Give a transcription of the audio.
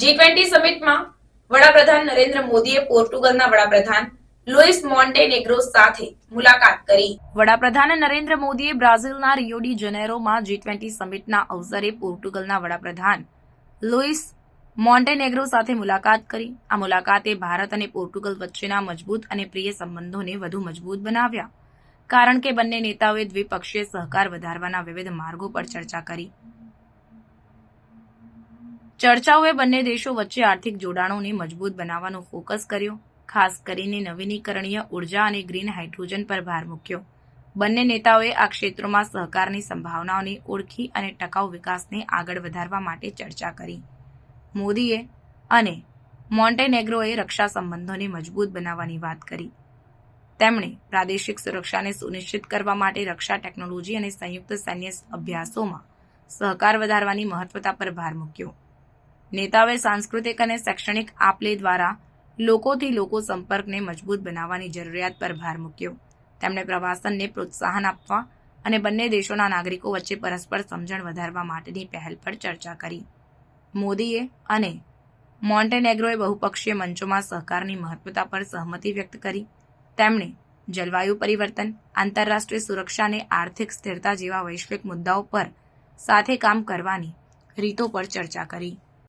G twenty સમિટમાં વડાપ્રધાન નરેન્દ્ર મોદીએ પોર્ટુગલના વડાપ્રધાન લુઇસ મોન્ટેનેગ્રો સાથે મુલાકાત કરી. વડાપ્રધાન નરેન્દ્ર મોદીએ બ્રાઝિલના રિયોડી જનેરોમાં જી ટ્વેન્ટી સમિટના અવસરે પોર્ટુગલના વડાપ્રધાન લુઇસ મોન્ટેનેગ્રો સાથે મુલાકાત કરી. આ મુલાકાતે ભારત અને પોર્ટુગલ વચ્ચેના મજબૂત અને પ્રિય સંબંધોને વધુ મજબૂત બનાવ્યા. કારણ કે બંને નેતાઓએ દ્વિપક્ષીય સહકાર વધારવાના વિવિધ માર્ગો પર ચર્ચા કરી. ચર્ચાઓએ બંને દેશો વચ્ચે આર્થિક જોડાણોને મજબૂત બનાવવાનો ફોકસ કર્યો. ખાસ કરીને નવીનીકરણીય ઊર્જા અને ગ્રીન હાઇડ્રોજન પર ભાર મૂક્યો. બંને નેતાઓએ આ ક્ષેત્રોમાં સહકારની સંભાવનાઓને ઓળખી અને ટકાઉ વિકાસને આગળ વધારવા માટે ચર્ચા કરી. મોદીએ અને મોન્ટેનેગ્રોએ રક્ષા સંબંધોને મજબૂત બનાવવાની વાત કરી. તેમણે પ્રાદેશિક સુરક્ષાને સુનિશ્ચિત કરવા માટે રક્ષા ટેકનોલોજી અને સંયુક્ત સૈન્ય અભ્યાસોમાં સહકાર વધારવાની મહત્વતા પર ભાર મૂક્યો. નેતાઓએ સાંસ્કૃતિક અને શૈક્ષણિક આપલે દ્વારા લોકોથી લોકો સંપર્કને મજબૂત બનાવવાની જરૂરિયાત પર ભાર મૂક્યો. તેમણે પ્રવાસનને પ્રોત્સાહન આપવા અને બંને દેશોના નાગરિકો વચ્ચે પરસ્પર સમજણ વધારવા માટેની પહેલ પર ચર્ચા કરી. મોદીએ અને મોન્ટેનેગ્રોએ બહુપક્ષીય મંચોમાં સહકારની મહત્વતા પર સહમતિ વ્યક્ત કરી. તેમણે જલવાયુ પરિવર્તન, આંતરરાષ્ટ્રીય સુરક્ષા અને આર્થિક સ્થિરતા જેવા વૈશ્વિક મુદ્દાઓ પર સાથે કામ કરવાની રીતો પર ચર્ચા કરી.